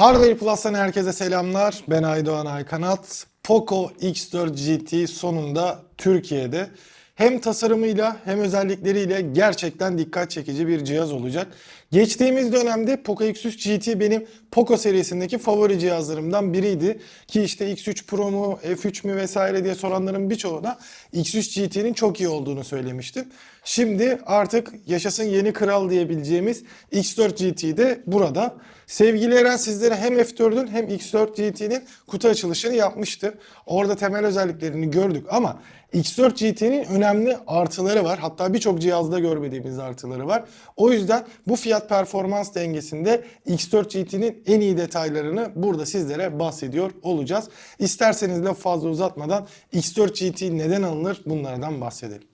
Hardware Plus'tan herkese selamlar. Ben Aydoğan Aykanat. Poco X4 GT sonunda Türkiye'de. Hem tasarımıyla hem özellikleriyle gerçekten dikkat çekici bir cihaz olacak. Geçtiğimiz dönemde Poco X3 GT benim Poco serisindeki favori cihazlarımdan biriydi. Ki işte X3 Pro mu, F3 mü vesaire diye soranların birçoğuna X3 GT'nin çok iyi olduğunu söylemiştim. Şimdi artık yaşasın yeni kral diyebileceğimiz X4 GT de burada. Sevgili Eren sizlere hem F4'ün hem X4 GT'nin kutu açılışını yapmıştı. Orada temel özelliklerini gördük ama X4 GT'nin önemli artıları var. Hatta birçok cihazda görmediğimiz artıları var. O yüzden bu fiyat performans dengesinde X4 GT'nin en iyi detaylarını burada sizlere bahsediyor olacağız. İsterseniz de fazla uzatmadan X4 GT neden alınır bunlardan bahsedelim.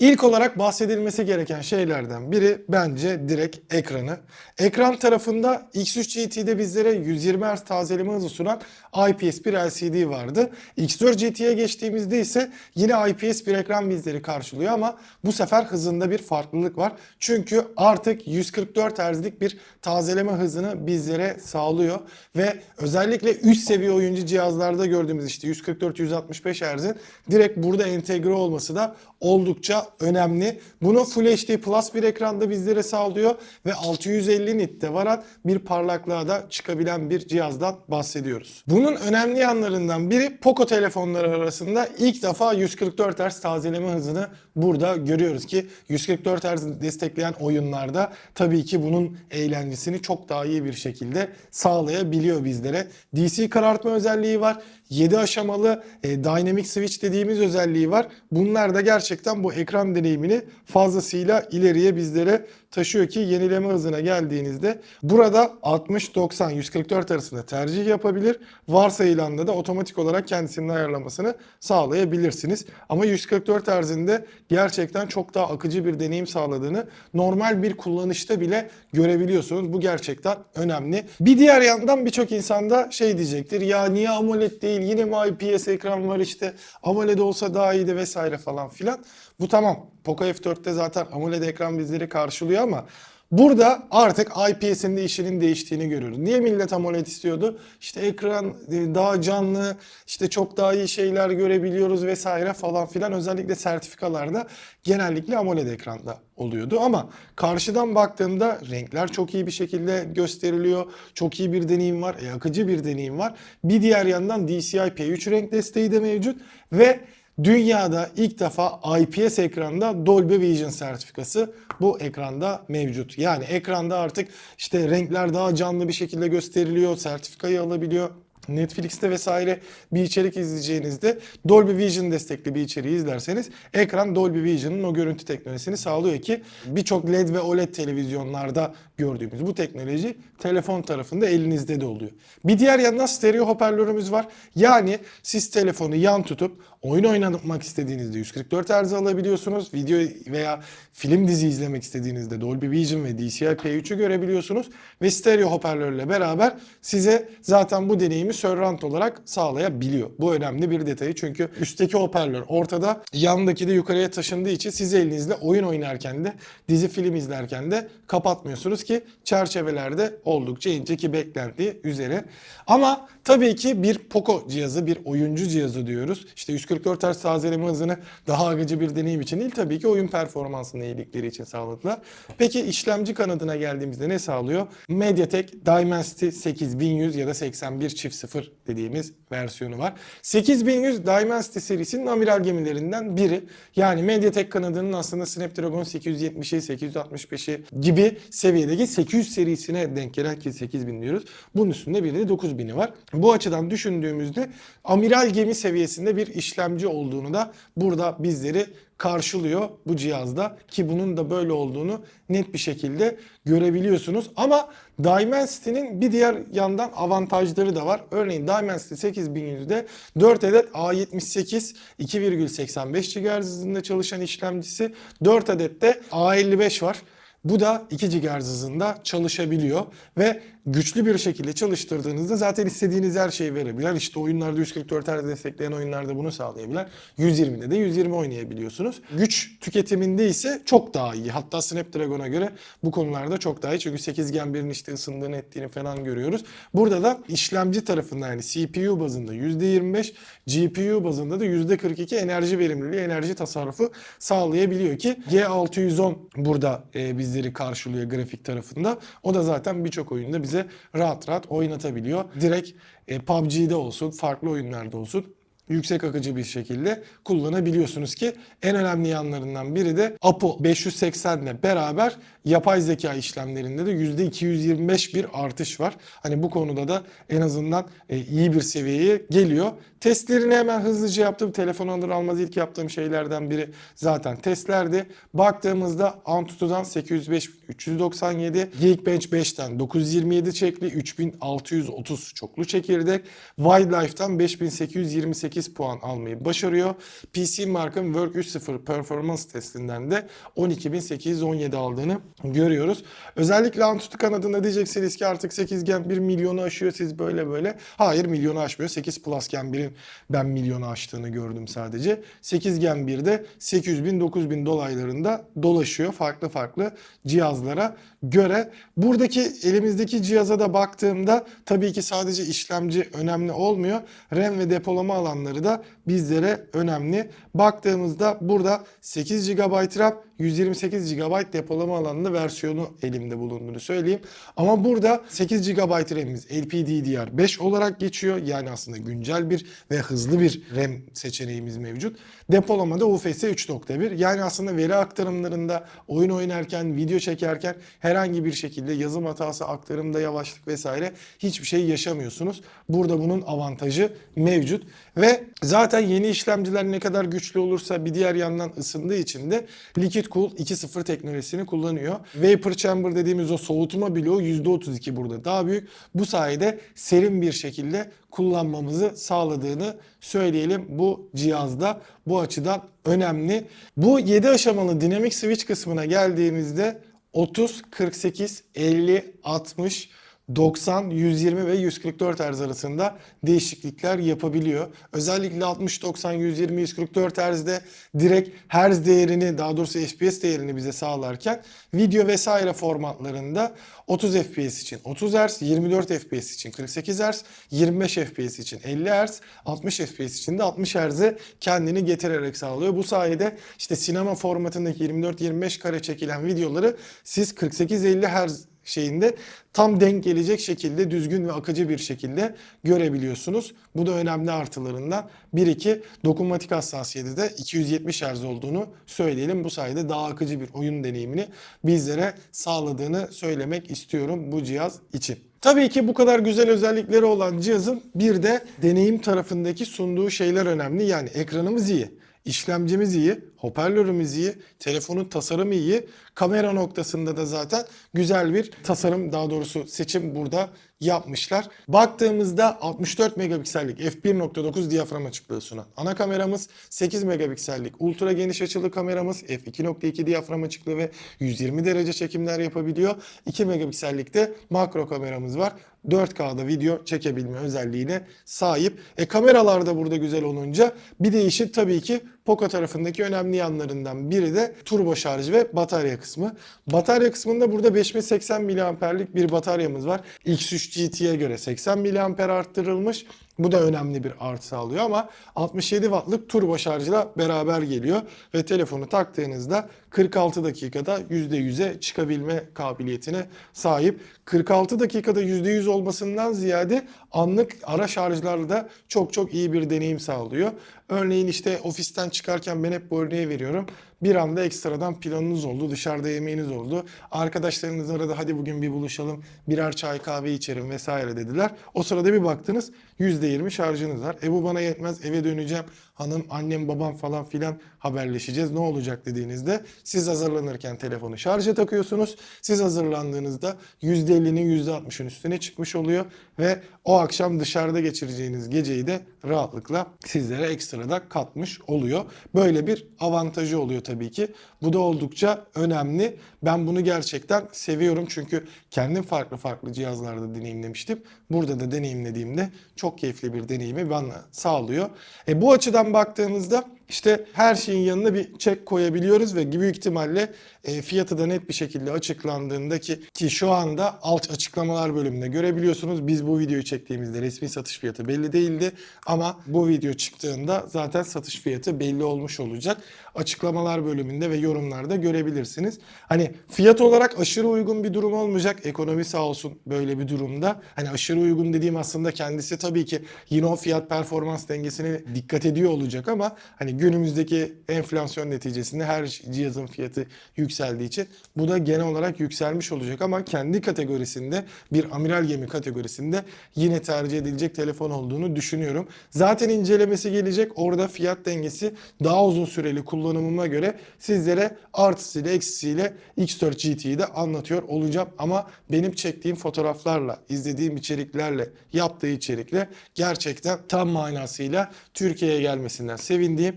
İlk olarak bahsedilmesi gereken şeylerden biri bence direkt ekranı. Ekran tarafında X3 GT'de bizlere 120 Hz tazeleme hızı sunan IPS bir LCD vardı. X4 GT'ye geçtiğimizde ise yine IPS bir ekran bizleri karşılıyor ama bu sefer hızında bir farklılık var. Çünkü artık 144 Hz'lik bir tazeleme hızını bizlere sağlıyor ve özellikle üst seviye oyuncu cihazlarda gördüğümüz işte 144-165 Hz'in direkt burada entegre olması da oldukça önemli. Bunu Full HD Plus bir ekranda bizlere sağlıyor ve 650 nitte varan bir parlaklığa da çıkabilen bir cihazdan bahsediyoruz. Bunun önemli yanlarından biri Poco telefonları arasında ilk defa 144 Hz tazeleme hızını burada görüyoruz ki 144 Hz destekleyen oyunlarda tabii ki bunun eğlencesini çok daha iyi bir şekilde sağlayabiliyor bizlere. DC karartma özelliği var. 7 aşamalı e, Dynamic Switch dediğimiz özelliği var. Bunlar da gerçekten bu ekran deneyimini fazlasıyla ileriye bizlere taşıyor ki yenileme hızına geldiğinizde burada 60-90 144 arasında tercih yapabilir. Varsayılanda da otomatik olarak kendisinin ayarlamasını sağlayabilirsiniz. Ama 144 Hz'inde gerçekten çok daha akıcı bir deneyim sağladığını normal bir kullanışta bile görebiliyorsunuz. Bu gerçekten önemli. Bir diğer yandan birçok insanda şey diyecektir. Ya niye AMOLED değil yine mi IPS ekran var işte AMOLED olsa daha iyiydi vesaire falan filan. Bu tamam. Poco F4'te zaten AMOLED ekran bizleri karşılıyor ama Burada artık IPS'in de işinin değiştiğini görüyoruz. Niye millet AMOLED istiyordu? İşte ekran e, daha canlı, işte çok daha iyi şeyler görebiliyoruz vesaire falan filan. Özellikle sertifikalarda genellikle AMOLED ekranda oluyordu. Ama karşıdan baktığımda renkler çok iyi bir şekilde gösteriliyor. Çok iyi bir deneyim var, e, akıcı bir deneyim var. Bir diğer yandan DCI P3 renk desteği de mevcut ve Dünyada ilk defa IPS ekranda Dolby Vision sertifikası bu ekranda mevcut. Yani ekranda artık işte renkler daha canlı bir şekilde gösteriliyor, sertifikayı alabiliyor. Netflix'te vesaire bir içerik izleyeceğinizde Dolby Vision destekli bir içeriği izlerseniz ekran Dolby Vision'ın o görüntü teknolojisini sağlıyor ki birçok LED ve OLED televizyonlarda gördüğümüz bu teknoloji telefon tarafında elinizde de oluyor. Bir diğer yandan stereo hoparlörümüz var. Yani siz telefonu yan tutup oyun oynamak istediğinizde 144 Hz alabiliyorsunuz. Video veya film dizi izlemek istediğinizde Dolby Vision ve DCI P3'ü görebiliyorsunuz. Ve stereo hoparlörle beraber size zaten bu deneyimi surround olarak sağlayabiliyor. Bu önemli bir detayı çünkü üstteki hoparlör ortada, yandaki de yukarıya taşındığı için siz elinizle oyun oynarken de dizi film izlerken de kapatmıyorsunuz ki çerçevelerde oldukça ince ki beklentiği üzere. Ama tabii ki bir Poco cihazı, bir oyuncu cihazı diyoruz. İşte 144 Hz tazeleme hızını daha akıcı bir deneyim için değil tabii ki oyun performansını iyilikleri için sağladılar. Peki işlemci kanadına geldiğimizde ne sağlıyor? MediaTek Dimensity 8100 ya da 81 çift 0 dediğimiz versiyonu var. 8100 Dimensity serisinin amiral gemilerinden biri. Yani MediaTek kanadının aslında Snapdragon 870'i, 865'i gibi seviyedeki 800 serisine denk gelen ki 8000 diyoruz. Bunun üstünde bir de 9000'i var. Bu açıdan düşündüğümüzde amiral gemi seviyesinde bir işlemci olduğunu da burada bizleri karşılıyor bu cihazda ki bunun da böyle olduğunu net bir şekilde görebiliyorsunuz. Ama Dimensity'nin bir diğer yandan avantajları da var. Örneğin Dimensity 8100'de 4 adet A78 2,85 GHz hızında çalışan işlemcisi, 4 adet de A55 var. Bu da 2 GHz hızında çalışabiliyor ve güçlü bir şekilde çalıştırdığınızda zaten istediğiniz her şeyi verebilir. İşte oyunlarda 144 Hz destekleyen oyunlarda bunu sağlayabilir. 120'de de 120 oynayabiliyorsunuz. Güç tüketiminde ise çok daha iyi. Hatta Snapdragon'a göre bu konularda çok daha iyi. Çünkü 8 Gen 1'in işte ısındığını ettiğini falan görüyoruz. Burada da işlemci tarafında yani CPU bazında %25, GPU bazında da %42 enerji verimliliği, enerji tasarrufu sağlayabiliyor ki G610 burada e, bizleri karşılıyor grafik tarafında. O da zaten birçok oyunda bize rahat rahat oynatabiliyor. Direkt e, PUBG'de olsun, farklı oyunlarda olsun yüksek akıcı bir şekilde kullanabiliyorsunuz ki en önemli yanlarından biri de Apo 580 ile beraber yapay zeka işlemlerinde de %225 bir artış var. Hani bu konuda da en azından e, iyi bir seviyeye geliyor. Testlerini hemen hızlıca yaptım. Telefon alır almaz ilk yaptığım şeylerden biri zaten testlerdi. Baktığımızda Antutu'dan 805 397, Geekbench 5'ten 927 çekli, 3630 çoklu çekirdek, Wildlife'dan 5828 puan almayı başarıyor. PC Mark'ın Work 3.0 performans testinden de 12817 aldığını görüyoruz. Özellikle Antutu kanadında diyeceksiniz ki artık 8 Gen 1 milyonu aşıyor siz böyle böyle. Hayır milyonu aşmıyor. 8 Plus Gen 1'in ben milyonu aştığını gördüm sadece. 8 Gen 1'de 800 bin 9 bin dolaylarında dolaşıyor farklı farklı cihazlara göre. Buradaki elimizdeki cihaza da baktığımda tabii ki sadece işlemci önemli olmuyor. RAM ve depolama alanları da bizlere önemli. Baktığımızda burada 8 GB RAM 128 GB depolama alanlı versiyonu elimde bulunduğunu söyleyeyim. Ama burada 8 GB RAM'imiz LPDDR5 olarak geçiyor. Yani aslında güncel bir ve hızlı bir RAM seçeneğimiz mevcut. Depolamada UFS 3.1. Yani aslında veri aktarımlarında oyun oynarken, video çekerken herhangi bir şekilde yazım hatası, aktarımda yavaşlık vesaire hiçbir şey yaşamıyorsunuz. Burada bunun avantajı mevcut. Ve zaten yeni işlemciler ne kadar güçlü olursa bir diğer yandan ısındığı için de Liquid Cool 2.0 teknolojisini kullanıyor. Vapor Chamber dediğimiz o soğutma bloğu %32 burada daha büyük. Bu sayede serin bir şekilde kullanmamızı sağladığını söyleyelim bu cihazda. Bu açıdan önemli. Bu 7 aşamalı dinamik switch kısmına geldiğimizde 30, 48, 50, 60, 90, 120 ve 144 Hz arasında değişiklikler yapabiliyor. Özellikle 60, 90, 120, 144 Hz'de direkt Hz değerini daha doğrusu FPS değerini bize sağlarken video vesaire formatlarında 30 FPS için 30 Hz, 24 FPS için 48 Hz, 25 FPS için 50 Hz, 60 FPS için de 60 Hz'e kendini getirerek sağlıyor. Bu sayede işte sinema formatındaki 24-25 kare çekilen videoları siz 48-50 Hz şeyinde tam denk gelecek şekilde düzgün ve akıcı bir şekilde görebiliyorsunuz. Bu da önemli artılarından. 1-2 dokunmatik hassasiyeti de 270 Hz olduğunu söyleyelim. Bu sayede daha akıcı bir oyun deneyimini bizlere sağladığını söylemek istiyorum bu cihaz için. Tabii ki bu kadar güzel özellikleri olan cihazın bir de deneyim tarafındaki sunduğu şeyler önemli. Yani ekranımız iyi, işlemcimiz iyi, hoparlörümüz iyi, telefonun tasarımı iyi. Kamera noktasında da zaten güzel bir tasarım daha doğrusu seçim burada yapmışlar. Baktığımızda 64 megapiksellik f1.9 diyafram açıklığı sunan ana kameramız, 8 megapiksellik ultra geniş açılı kameramız, f2.2 diyafram açıklığı ve 120 derece çekimler yapabiliyor. 2 megapiksellikte makro kameramız var. 4K'da video çekebilme özelliğine sahip. E kameralar da burada güzel olunca bir değişik tabii ki Poco tarafındaki önemli yanlarından biri de turbo şarj ve batarya kısmı. Batarya kısmında burada 5080 mAh'lik bir bataryamız var. X3 GT'ye göre 80 mAh arttırılmış. Bu da önemli bir artı sağlıyor ama 67 wattlık turbo şarjla beraber geliyor ve telefonu taktığınızda 46 dakikada %100'e çıkabilme kabiliyetine sahip. 46 dakikada %100 olmasından ziyade anlık ara şarjlarla da çok çok iyi bir deneyim sağlıyor. Örneğin işte ofisten çıkarken ben hep bu örneği veriyorum. Bir anda ekstradan planınız oldu, dışarıda yemeğiniz oldu. Arkadaşlarınız aradı hadi bugün bir buluşalım, birer çay kahve içerim vesaire dediler. O sırada bir baktınız %20 şarjınız var. E bu bana yetmez eve döneceğim hanım, annem, babam falan filan haberleşeceğiz. Ne olacak dediğinizde siz hazırlanırken telefonu şarja takıyorsunuz. Siz hazırlandığınızda %50'nin %60'ın üstüne çıkmış oluyor ve o akşam dışarıda geçireceğiniz geceyi de rahatlıkla sizlere ekstrada katmış oluyor. Böyle bir avantajı oluyor tabii ki. Bu da oldukça önemli. Ben bunu gerçekten seviyorum çünkü kendim farklı farklı cihazlarda deneyimlemiştim. Burada da deneyimlediğimde çok keyifli bir deneyimi bana sağlıyor. E, bu açıdan baktığımızda işte her şeyin yanına bir çek koyabiliyoruz ve büyük ihtimalle e, fiyatı da net bir şekilde açıklandığındaki ki şu anda alt açıklamalar bölümünde görebiliyorsunuz. Biz bu videoyu çektiğimizde resmi satış fiyatı belli değildi ama bu video çıktığında zaten satış fiyatı belli olmuş olacak. Açıklamalar bölümünde ve yorumlarda görebilirsiniz. Hani fiyat olarak aşırı uygun bir durum olmayacak. Ekonomi sağ olsun böyle bir durumda. Hani aşırı uygun dediğim aslında kendisi tabii ki yine o fiyat performans dengesine dikkat ediyor olacak ama hani günümüzdeki enflasyon neticesinde her cihazın fiyatı yükseldiği için bu da genel olarak yükselmiş olacak ama kendi kategorisinde bir amiral gemi kategorisinde yine tercih edilecek telefon olduğunu düşünüyorum. Zaten incelemesi gelecek. Orada fiyat dengesi daha uzun süreli kullanımıma göre sizlere artısıyla eksisiyle X4 GT'yi de anlatıyor olacağım ama benim çektiğim fotoğraflarla, izlediğim içeriklerle, yaptığı içerikle gerçekten tam manasıyla Türkiye'ye gelmesinden sevindiğim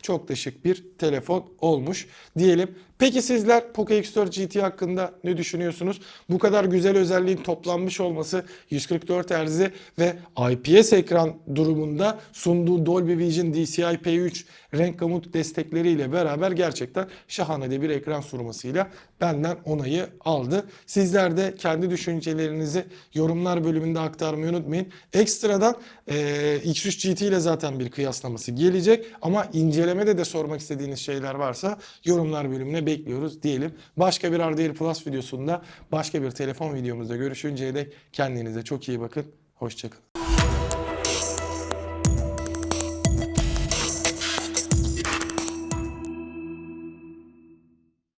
çok da şık bir telefon olmuş diyelim. Peki sizler Poco X4 GT hakkında ne düşünüyorsunuz? Bu kadar güzel özelliğin toplanmış olması 144 Hz ve IPS ekran durumunda sunduğu Dolby Vision DCI P3 renk gamut destekleriyle beraber gerçekten şahane de bir ekran sunmasıyla benden onayı aldı. Sizler de kendi düşüncelerinizi yorumlar bölümünde aktarmayı unutmayın. Ekstradan e, X3 GT ile zaten bir kıyaslaması gelecek ama incelemede de sormak istediğiniz şeyler varsa yorumlar bölümüne bekliyoruz diyelim. Başka bir RDR Plus videosunda başka bir telefon videomuzda görüşünceye dek kendinize çok iyi bakın. Hoşçakalın.